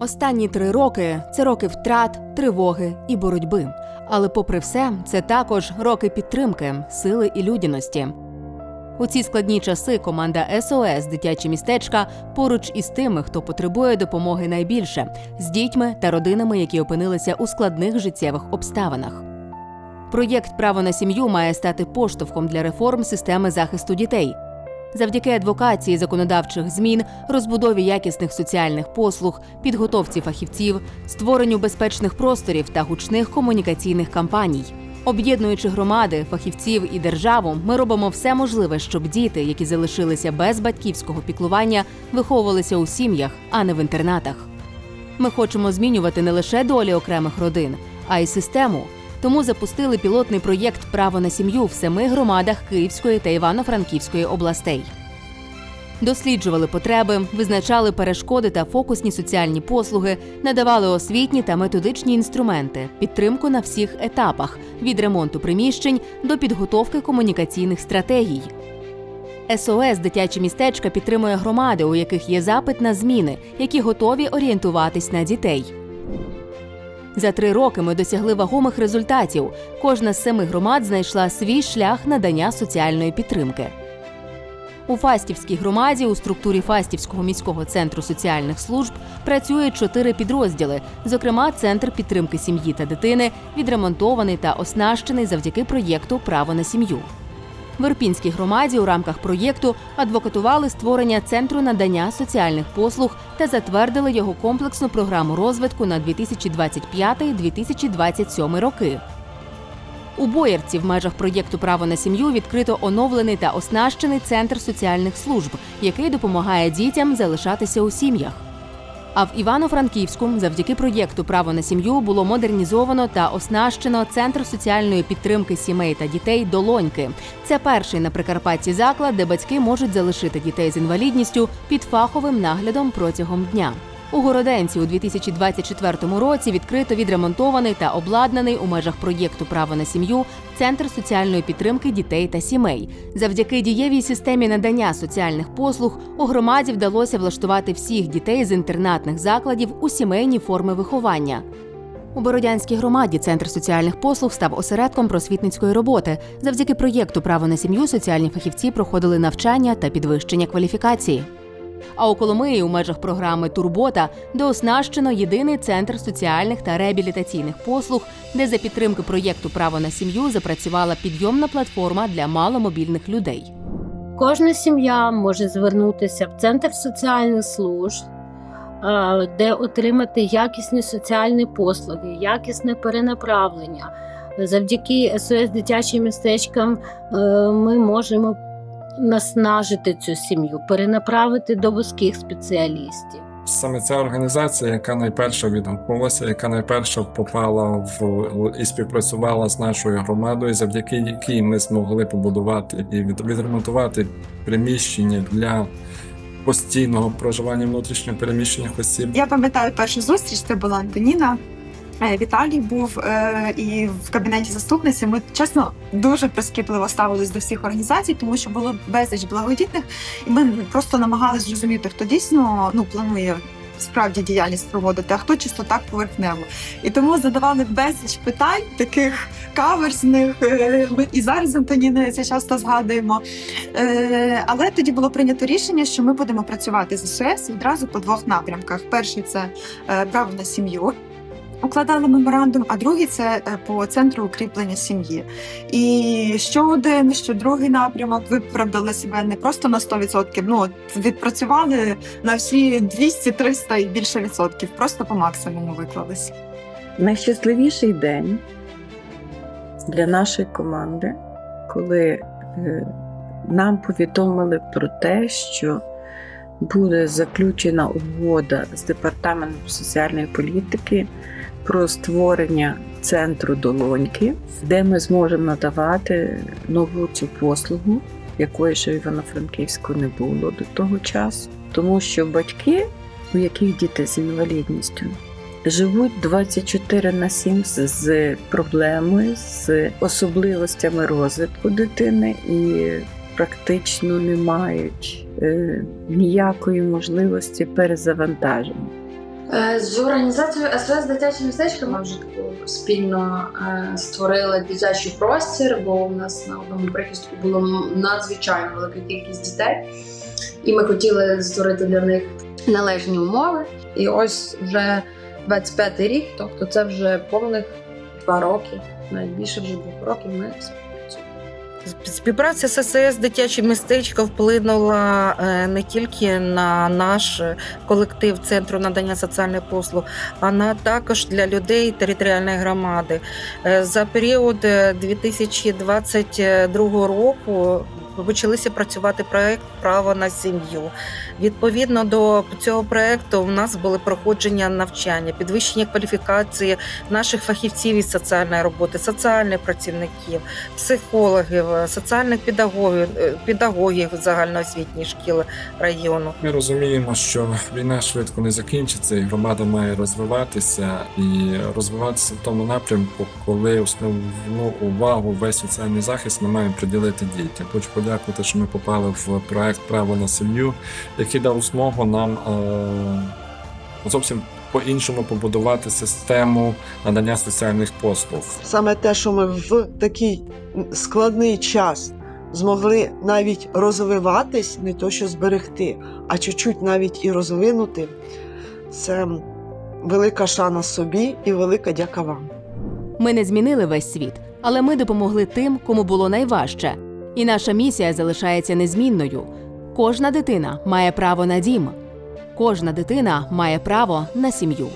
Останні три роки це роки втрат, тривоги і боротьби. Але, попри все, це також роки підтримки, сили і людяності. У ці складні часи команда СОС Дитячі містечка поруч із тими, хто потребує допомоги найбільше, з дітьми та родинами, які опинилися у складних життєвих обставинах. Проєкт Право на сім'ю має стати поштовхом для реформ системи захисту дітей. Завдяки адвокації законодавчих змін, розбудові якісних соціальних послуг, підготовці фахівців, створенню безпечних просторів та гучних комунікаційних кампаній. Об'єднуючи громади, фахівців і державу, ми робимо все можливе, щоб діти, які залишилися без батьківського піклування, виховувалися у сім'ях, а не в інтернатах. Ми хочемо змінювати не лише долі окремих родин, а й систему. Тому запустили пілотний проєкт Право на сім'ю в семи громадах Київської та Івано-Франківської областей. Досліджували потреби, визначали перешкоди та фокусні соціальні послуги, надавали освітні та методичні інструменти, підтримку на всіх етапах від ремонту приміщень до підготовки комунікаційних стратегій. СОС дитячі містечка підтримує громади, у яких є запит на зміни, які готові орієнтуватись на дітей. За три роки ми досягли вагомих результатів. Кожна з семи громад знайшла свій шлях надання соціальної підтримки. У Фастівській громаді у структурі Фастівського міського центру соціальних служб працює чотири підрозділи, зокрема, центр підтримки сім'ї та дитини, відремонтований та оснащений завдяки проєкту Право на сім'ю. В Ірпінській громаді у рамках проєкту адвокатували створення центру надання соціальних послуг та затвердили його комплексну програму розвитку на 2025-2027 роки. У Боярці в межах проєкту Право на сім'ю відкрито оновлений та оснащений центр соціальних служб, який допомагає дітям залишатися у сім'ях. А в Івано-Франківську завдяки проєкту Право на сім'ю було модернізовано та оснащено центр соціальної підтримки сімей та дітей Долоньки. Це перший на Прикарпатті заклад, де батьки можуть залишити дітей з інвалідністю під фаховим наглядом протягом дня. У Городенці у 2024 році відкрито відремонтований та обладнаний у межах проєкту Право на сім'ю центр соціальної підтримки дітей та сімей. Завдяки дієвій системі надання соціальних послуг у громаді вдалося влаштувати всіх дітей з інтернатних закладів у сімейні форми виховання. У Бородянській громаді центр соціальних послуг став осередком просвітницької роботи. Завдяки проєкту Право на сім'ю соціальні фахівці проходили навчання та підвищення кваліфікації. А у Коломиї у межах програми Турбота дооснащено єдиний центр соціальних та реабілітаційних послуг, де за підтримки проєкту Право на сім'ю запрацювала підйомна платформа для маломобільних людей. Кожна сім'я може звернутися в центр соціальних служб, е, де отримати якісні соціальні послуги, якісне перенаправлення. Завдяки СОС дитячим містечкам е, ми можемо наснажити цю сім'ю, перенаправити до вузьких спеціалістів. Саме ця організація, яка найперша відгукнулася, яка найперша попала в і співпрацювала з нашою громадою, завдяки якій ми змогли побудувати і від- відремонтувати приміщення для постійного проживання внутрішньо переміщених осіб. Я пам'ятаю першу зустріч, це була Антоніна. Е, Віталій був е, і в кабінеті заступниці. Ми чесно дуже прискіпливо ставились до всіх організацій, тому що було безліч благодітних, і ми просто намагалися зрозуміти, хто дійсно ну планує справді діяльність проводити, а хто чисто так поверхнево. І тому задавали безліч питань, таких каверсних. е, Ми і зараз з Антоніною це часто згадуємо. Е, Але тоді було прийнято рішення, що ми будемо працювати з СОС відразу по двох напрямках. Перший це право на сім'ю. Укладали меморандум, а другий це е, по центру укріплення сім'ї. І що один, що другий напрямок виправдали себе не просто на 100%, ну відпрацювали на всі 200, 300 і більше відсотків, просто по максимуму виклалися. найщасливіший день для нашої команди, коли е, нам повідомили про те, що буде заключена угода з департаментом соціальної політики про створення центру долоньки, де ми зможемо надавати нову цю послугу, якої ще в Івано-Франківську не було до того часу, тому що батьки, у яких діти з інвалідністю, живуть 24 на 7 з- проблемою, з особливостями розвитку дитини і практично не мають е, ніякої можливості перезавантаження. Е, З організацією СОС дитяче містечко ми вже таку спільно е, створили дитячий простір, бо у нас на одному прихистку було надзвичайно велика кількість дітей, і ми хотіли створити для них належні умови. І ось вже 25-й рік, тобто це вже повних два роки, навіть більше вже двох років ми. Співпраця з СС дитяче містечко вплинула е, не тільки на наш колектив центру надання соціальних послуг, а на також для людей територіальної громади. Е, За період е, 2022 року почалися працювати проект Право на сім'ю. Відповідно до цього проекту, у нас були проходження навчання, підвищення кваліфікації наших фахівців із соціальної роботи, соціальних працівників психологів, соціальних педагогів, е, педагогів загальноосвітніх шкіл району. Ми розуміємо, що війна швидко не закінчиться, і громада має розвиватися і розвиватися в тому напрямку, коли основну увагу весь соціальний захист ми маємо приділити дітям. Хочу подякувати, що ми попали в проект Право на сім'ю, який дав змогу нам е, зовсім по-іншому побудувати систему надання соціальних послуг. саме те, що ми в такий складний час змогли навіть розвиватись, не то що зберегти, а чуть-чуть навіть і розвинути, це велика шана собі і велика дяка вам. Ми не змінили весь світ, але ми допомогли тим, кому було найважче. І наша місія залишається незмінною. Кожна дитина має право на дім. Кожна дитина має право на сім'ю.